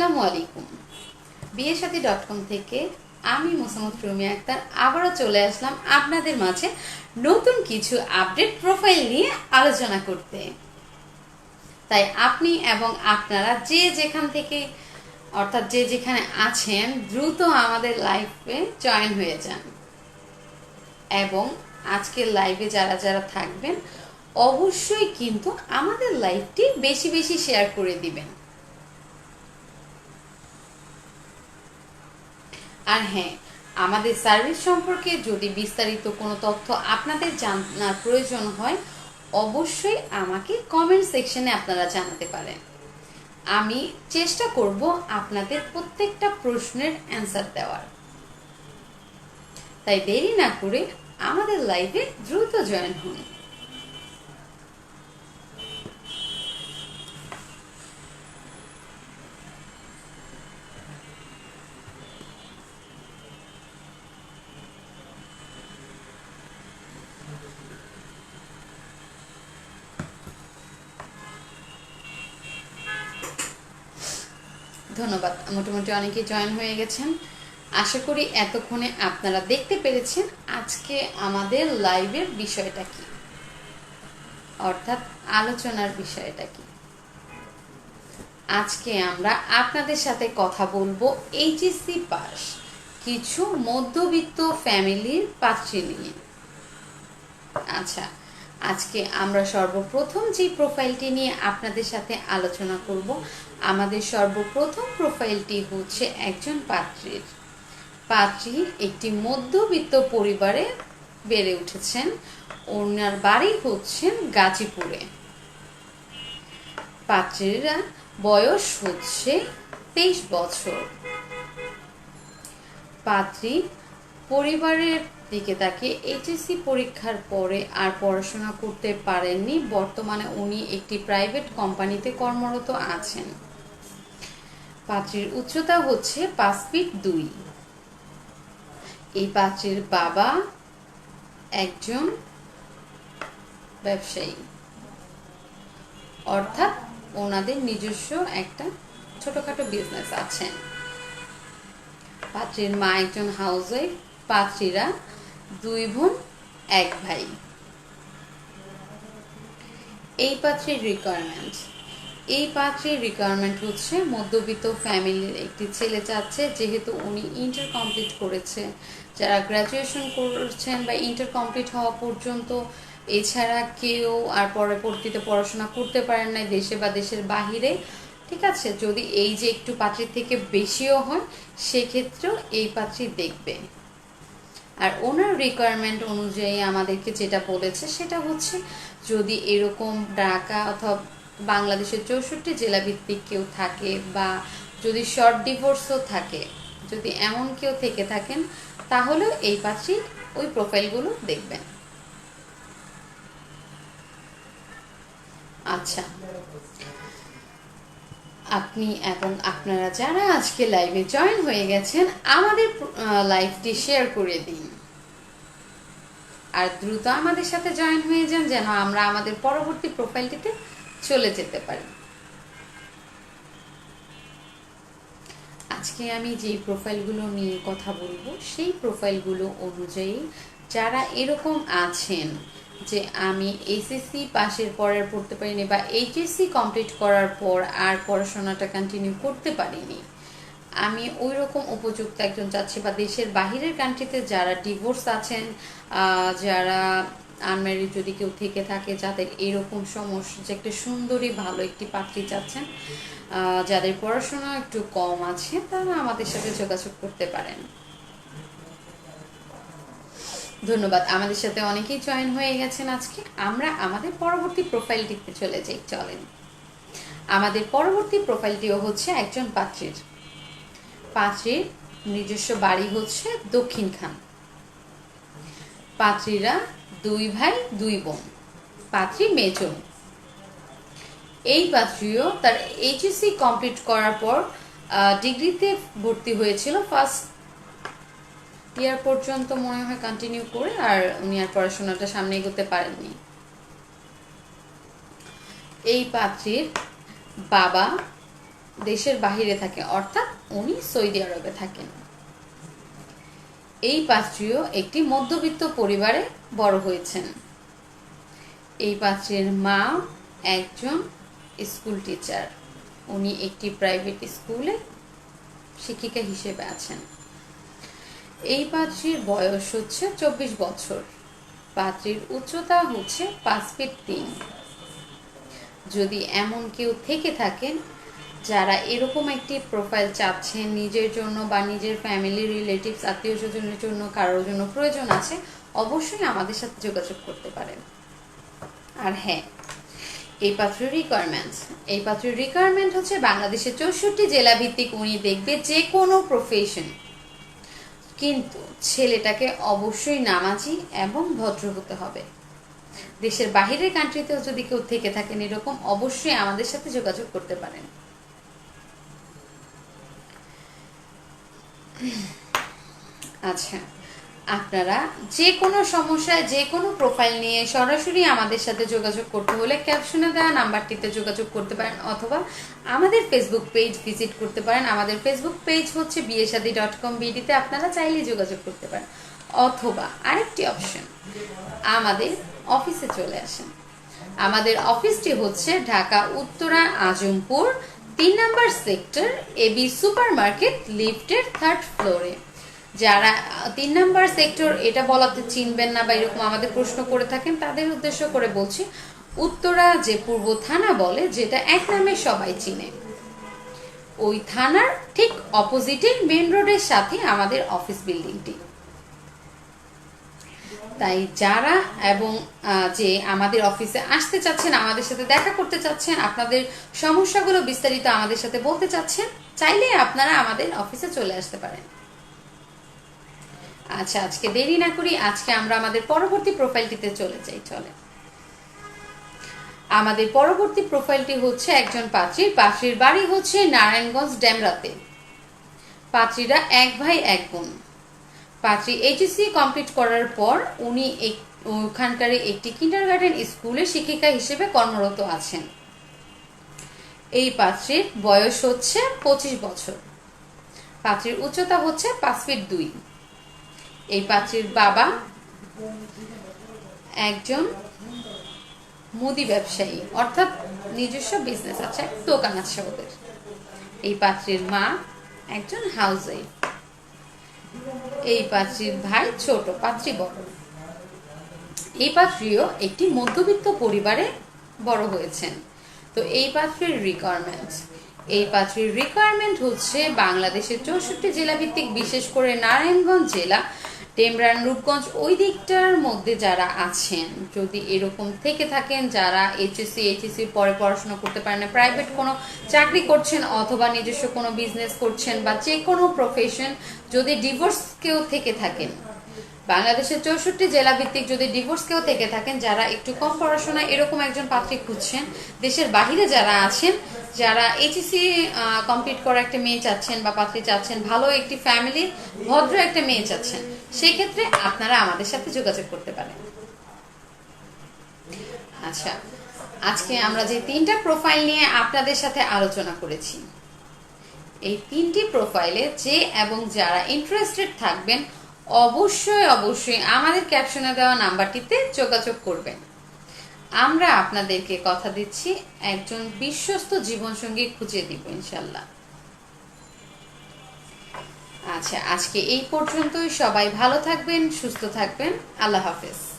আসসালামু আলাইকুম। বিয়ে সাথী ডট কম থেকে আমি মোসাম্মদ রুমি আক্তার আবারও চলে আসলাম আপনাদের মাঝে নতুন কিছু আপডেট প্রোফাইল নিয়ে আলোচনা করতে। তাই আপনি এবং আপনারা যে যেখান থেকে, অর্থাৎ যে যেখানে আছেন, দ্রুত আমাদের লাইফে জয়েন হয়ে যান। এবং আজকের লাইভে যারা যারা থাকবেন, অবশ্যই কিন্তু আমাদের লাইভটি বেশি বেশি শেয়ার করে দিবেন। আর হ্যাঁ আমাদের সার্ভিস সম্পর্কে যদি বিস্তারিত কোনো তথ্য আপনাদের জানার প্রয়োজন হয়, অবশ্যই আমাকে কমেন্ট সেকশনে আপনারা জানাতে পারেন। আমি চেষ্টা করব আপনাদের প্রত্যেকটা প্রশ্নের অ্যান্সার দেওয়ার। তাই দেরি না করে আমাদের লাইভে দ্রুত জয়েন হন। ধন্যবাদ। মোটামুটি অনেকেই জয়েন হয়ে গেছেন। আশা করি এতক্ষণে আপনারা দেখতে পেরেছেন আজকে আমাদের লাইভের বিষয়টা কি। অর্থাৎ আলোচনার বিষয়টা কি। আজকে আমরা আপনাদের সাথে কথা বলব এইচএসসি পাস, কিছু মধ্যবিত্ত ফ্যামিলির পাত্রী নিয়ে। আচ্ছা আজকে আমরা সর্বপ্রথম যে প্রোফাইলটি নিয়ে আপনাদের সাথে আলোচনা করব, আমাদের সর্বপ্রথম প্রোফাইলটি হচ্ছে একজন পাত্রীর। পাত্রী একটি মধ্যবিত্ত পরিবারে বেড়ে উঠেছেন। ওনার বাড়ি হচ্ছেন গাজীপুরে। পাত্রীরা বয়স হচ্ছে তেইশ বছর। পাত্রী পরিবারের দিকে তাকে এইচএসসি পরীক্ষার পরে আর পড়াশোনা করতে পারেননি। বর্তমানে উনি একটি প্রাইভেট কোম্পানিতে কর্মরত আছেন। পাত্রীর উচ্চতা হচ্ছে পাঁচ ফিট দুই। এই পাত্রীর বাবা একজন ব্যবসায়ী। অর্থাৎ ওনাদের নিজস্ব একটা ছোটখাটো বিজনেস আছে। পাত্রীর মা একজন হাউস ওয়াইফ পাত্রীরা দুই বোন, এক ভাই। এই পাত্রীর রিকোয়ারমেন্ট এই পাত্রের রিকোয়ারমেন্ট হচ্ছে মধ্যবিত্ত ফ্যামিলির একটি ছেলে চাচ্ছে, যেহেতু উনি ইন্টার কমপ্লিট করেছে। যারা গ্র্যাজুয়েশন করছেন বা ইন্টার কমপ্লিট হওয়া পর্যন্ত, এছাড়া কেউ আর পরবর্তীতে পড়াশোনা করতে পারেন না দেশে বা দেশের বাহিরে। ঠিক আছে, যদি এই যে একটু পাত্রের থেকে বেশিও হয়, সেক্ষেত্রেও এই পাত্রী দেখবে। আর ওনার রিকোয়ারমেন্ট অনুযায়ী আমাদেরকে যেটা বলেছে, সেটা হচ্ছে যদি এরকম ঢাকা অথবা বাংলাদেশের চৌষট্টি জেলা ভিত্তিক কেউ থাকে বা যদি শর্ট ডিভোর্সও থাকে, যদি এমন কেউ থেকে থাকেন তাহলেও এই পাত্রী ওই প্রোফাইলগুলো দেখবেন। আচ্ছা। আপনি এবং আপনারা যারা আজকে লাইভে জয়েন হয়ে গেছেন, আমাদের লাইভটি শেয়ার করে দিন। আর দ্রুত আমাদের সাথে জয়েন হয়ে যান যেন আমরা আমাদের পরবর্তী প্রোফাইলটিতে চলে যেতে পারি। আজকে আমি যে প্রোফাইলগুলো নিয়ে কথা বলব, সেই প্রোফাইলগুলো অনুযায়ী যারা এরকম আছেন যে আমি এসএসসি পাশের পর আর পড়তে পারিনি বা এইচএসসি কমপ্লিট করার পর আর পড়াশোনাটা কন্টিনিউ করতে পারিনি। আমি ওই রকম উপযুক্ত একজন চাচ্ছি বা দেশের বাহিরের কান্ট্রিতে যারা ডিভোর্স আছেন যারা আনম্যারিড যদি কেউ থেকে থাকে, যাদের এরকম সমস্যা, যে একটা সুন্দরী ভালো একটি পাত্রী চাচ্ছেন যাদের পড়াশোনা একটু কম আছে, তারা আমাদের সাথে যোগাযোগ করতে পারেন। ধন্যবাদ। আমাদের সাথে অনেকেই জয়েন হয়ে গেছেন আজকে। আমরা আমাদের পরবর্তী প্রোফাইলটিতে চলে যাই, চলেন। আমাদের পরবর্তী প্রোফাইলটিও হচ্ছে একজন পাত্রীর। পাত্রীর নিজস্ব বাড়ি হচ্ছে দক্ষিণ খান। পাত্রীরা দুই ভাই, দুই বোন। পাত্রী মেজন এই পাত্রীও তার এইচএসসি কমপ্লিট করার পর ডিগ্রিতে ভর্তি হয়েছিল ফার্স্ট ইয়ার পর্যন্ত মনে হয় কন্টিনিউ করে আর উনি আর পড়াশোনাটা সামনে এগোতে পারেননি। এই পাত্রীর বাবা দেশের বাহিরে থাকে, অর্থাৎ উনি সৌদি আরবে থাকেন। এই পাত্রীও একটি মধ্যবিত্ত পরিবারে বড় হয়েছেন। এই পাত্রের মা একজন স্কুল টিচার। উনি একটি প্রাইভেট স্কুলে শিক্ষিকা হিসেবে আছেন। এই পাত্রীর বয়স হচ্ছে চব্বিশ বছর। পাত্রীর উচ্চতা হচ্ছে পাঁচ ফিট তিন। যদি এমন কেউ থেকে থাকেন, যারা এরকম একটি প্রোফাইল চাচ্ছেন, নিজের জন্য বা নিজের ফ্যামিলি, রিলেটিভস আত্মীয় স্বজনের জন্য, কারোর জন্য প্রয়োজন আছে, অবশ্যই আমাদের সাথে যোগাযোগ করতে পারেন। আর হ্যাঁ এই পাত্রের রিকোয়ারমেন্টস এই পাত্রের রিকোয়ারমেন্ট হচ্ছে বাংলাদেশের চৌষট্টি জেলা ভিত্তিক উনি দেখবে যে কোনো প্রফেশন কিন্তু ছেলেটাকে অবশ্যই নামাজি এবং ভদ্র হতে হবে। দেশের বাহিরের কান্ট্রিতেও যদি কেউ থেকে থাকেন এরকম, অবশ্যই আমাদের সাথে যোগাযোগ করতে পারেন। আচ্ছা। আপনারা যে কোনো সমস্যায় যে কোনো প্রোফাইল নিয়ে সরাসরি আমাদের সাথে যোগাযোগ করতে হলে ক্যাপশনে দেওয়া নাম্বারটিতে যোগাযোগ করতে পারেন অথবা আমাদের ফেসবুক পেজ ভিজিট করতে পারেন। আমাদের ফেসবুক পেজ হচ্ছে বিয়েসাদি ডট কম বিডিতে আপনারা চাইলেই যোগাযোগ করতে পারেন। অথবা আরেকটি অপশন আমাদের অফিসে চলে আসেন। আমাদের অফিসটি হচ্ছে ঢাকা, উত্তরা, আজমপুর, তিন number sector AB super market লিফটের থার্ড ফ্লোরে যারা, তিন নাম্বার সেক্টর এটা বলাতে চিনবেন না বা এরকম আমাদের প্রশ্ন করে থাকেন, তাদের উদ্দেশ্য করে বলছি, উত্তরা যে পূর্ব থানা বলে, যেটা এক নামে সবাই চিনে। ওই থানার ঠিক অপোজিটে মেন রোডের সাথে আমাদের অফিস বিল্ডিংটি তাই যারা এবং যে আমাদের অফিসে আসতে চাচ্ছেন, আমাদের সাথে দেখা করতে চাচ্ছেন, আপনাদের সমস্যাগুলো বিস্তারিত আমাদের সাথে বলতে চাচ্ছেন, চাইলে আপনারা আমাদের অফিসে চলে আসতে পারেন। আচ্ছা আজকে দেরি না করি, আজকে আমরা আমাদের পরবর্তী প্রোফাইলটিতে চলে যাই চলে আমাদের পরবর্তী প্রোফাইলটি হচ্ছে একজন পাত্রীর পাত্রীর বাড়ি হচ্ছে নারায়ণগঞ্জ ড্যামরাতে পাত্রীরা এক ভাই, এক বোন। পাত্রী এইচএসসি কমপ্লিট করার পর উনি ওখানকার একটি কিন্ডারগার্টেন স্কুলে শিক্ষিকা হিসেবে কর্মরত আছেন। এই পাত্রীর বয়স হচ্ছে পঁচিশ বছর। পাত্রীর উচ্চতা হচ্ছে পাঁচ ফিট দুই। এই পাত্রীর বাবা একজন মুদি ব্যবসায়ী, অর্থাৎ নিজস্ব বিজনেস আছে, এক দোকান আছে ওদের। এই পাত্রীর মা একজন হাউস এই পাত্রীর ভাই ছোট, পাত্রী বড়। এই পাত্রীও একটি মধ্যবিত্ত পরিবারে বড় হয়েছেন। তো এই পাত্রীর রিকোয়ারমেন্ট এই পাত্রীর রিকোয়ারমেন্ট হচ্ছে বাংলাদেশের চৌষট্টি জেলা ভিত্তিক বিশেষ করে নারায়ণগঞ্জ জেলা টেমরান রূপগঞ্জ ওই দিকটার মধ্যে যারা আছেন, যদি এরকম থেকে থাকেন, যারা এইচএসসি এইচএসসি পরে পড়াশোনা করতে পারেন না প্রাইভেট কোনো চাকরি করছেন অথবা নিজস্ব কোনো বিজনেস করছেন বা যে কোনো প্রফেশন যদি ডিভোর্স কেউ থেকে থাকেন বাংলাদেশের চৌষট্টি জেলা ভিত্তিক যদি ডিভোর্স কেউ থেকে থাকেন, যারা একটু কম পড়াশোনা এরকম একজন পাত্রী খুঁজছেন, দেশের বাহিরে যারা আছেন, যারা এইচএসসি কমপ্লিট করা একটা মেয়ে চাচ্ছেন বা পাত্রী চাচ্ছেন, ভালো একটি ফ্যামিলি ভদ্র একটা মেয়ে চাচ্ছেন, সেই ক্ষেত্রে আপনারা আমাদের সাথে যোগাযোগ করতে পারেন। আচ্ছা আজকে আমরা যে তিনটা প্রোফাইল নিয়ে আপনাদের সাথে আলোচনা করেছি, এই তিনটি প্রোফাইলে যে এবং যারা ইন্টারেস্টেড থাকবেন অবশ্যই অবশ্যই আমাদের ক্যাপশনে দেওয়া নাম্বারটিতে যোগাযোগ করবেন। আমরা আপনাদেরকে কথা দিচ্ছি, একজন বিশ্বস্ত জীবনসঙ্গী খুঁজে দিব ইনশাল্লাহ। আচ্ছা আজকে এই পর্যন্তই। সবাই ভালো থাকবেন, সুস্থ থাকবেন। আল্লাহ হাফেজ।